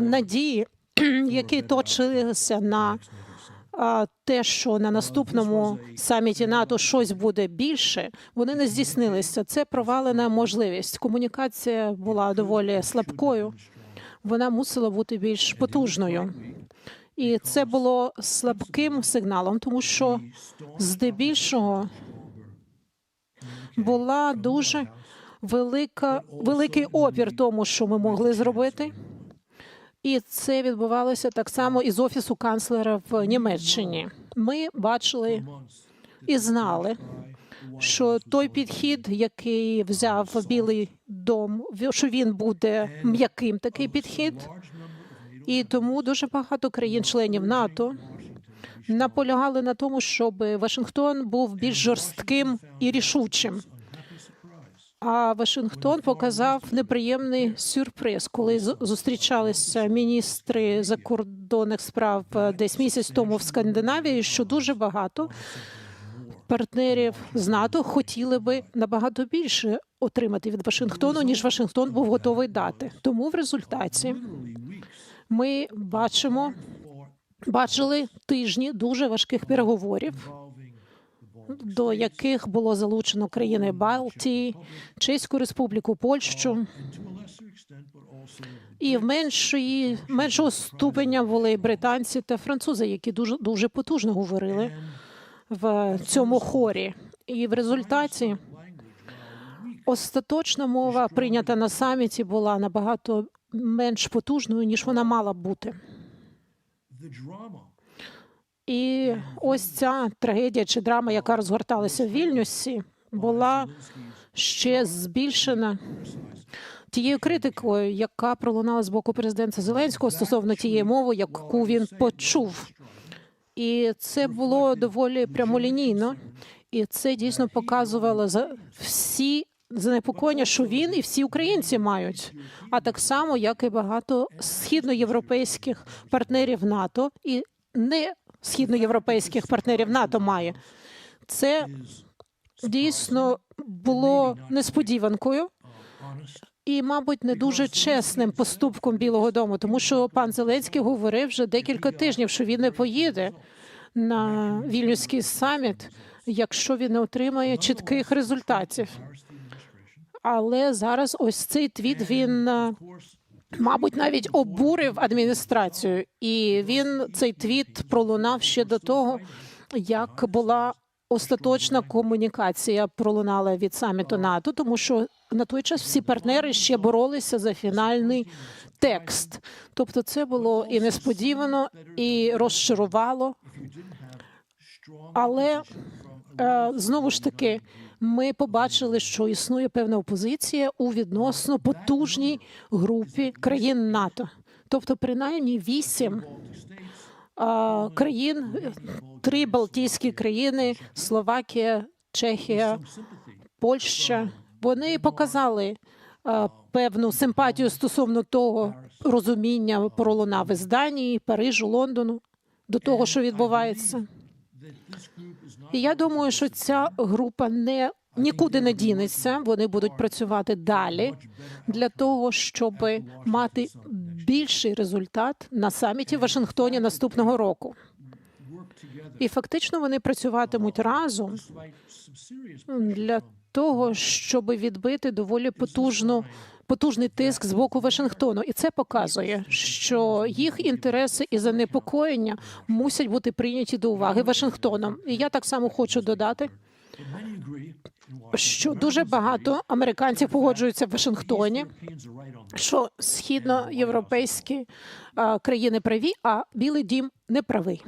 надії, які точилися на те, що на наступному саміті НАТО щось буде більше, вони не здійснилися. Це провалена можливість. Комунікація була доволі слабкою. Вона мусила бути більш потужною. І це було слабким сигналом, тому що здебільшого була дуже велика, великий опір тому, що ми могли зробити. І це відбувалося так само із офісу канцлера в Німеччині. Ми бачили і знали, що той підхід, який взяв Білий дом, що він буде м'яким такий підхід. І тому дуже багато країн-членів НАТО наполягали на тому, щоб Вашингтон був більш жорстким і рішучим. А Вашингтон показав неприємний сюрприз, коли зустрічалися міністри закордонних справ е, десь місяць тому в Скандинавії, що дуже багато партнерів з НАТО хотіли би набагато більше отримати від Вашингтону, ніж Вашингтон був готовий дати. Тому в результаті ми бачимо, бачили тижні дуже важких переговорів, до яких було залучено країни Балтії, Чеську Республіку, Польщу. І в меншої меншого ступеня були британці та французи, які дуже дуже потужно говорили в цьому хорі. І в результаті остаточна мова, прийнята на саміті, була набагато менш потужною, ніж вона мала бути. І ось ця трагедія чи драма, яка розгорталася в Вільнюсі, була ще збільшена тією критикою, яка пролунала з боку президента Зеленського стосовно тієї мови, яку він почув. І це було доволі прямолінійно, і це дійсно показувало за всі занепокоєння, що він і всі українці мають, а так само, як і багато східноєвропейських партнерів НАТО. І не східноєвропейських партнерів НАТО має. Це дійсно було несподіванкою і, мабуть, не дуже чесним поступком Білого Дому, тому що пан Зеленський говорив вже декілька тижнів, що він не поїде на вільнюський саміт, якщо він не отримає чітких результатів. Але зараз ось цей твіт він, мабуть, навіть обурив адміністрацію, і він цей твіт пролунав ще до того, як була остаточна комунікація пролунала від саміту НАТО, тому що на той час всі партнери ще боролися за фінальний текст. Тобто, це було і несподівано, і розчарувало. Але е, знову ж таки, ми побачили, що існує певна опозиція у відносно потужній групі країн НАТО. Тобто, принаймні вісім країн, три Балтійські країни, Словакія, Чехія, Польща. Вони показали певну симпатію стосовно того розуміння пролунав із Данії, Парижу, Лондону до того, що відбувається. Я думаю, що ця група не нікуди не дінеться. Вони будуть працювати далі для того, щоб мати більший результат на саміті в Вашингтоні наступного року. І фактично вони працюватимуть разом для того, щоб відбити доволі потужну. Потужний тиск з боку Вашингтону, і це показує, що їх інтереси і занепокоєння мусять бути прийняті до уваги Вашингтоном. І я так само хочу додати, що дуже багато американців погоджуються в Вашингтоні, що східноєвропейські країни праві, а Білий Дім не правий.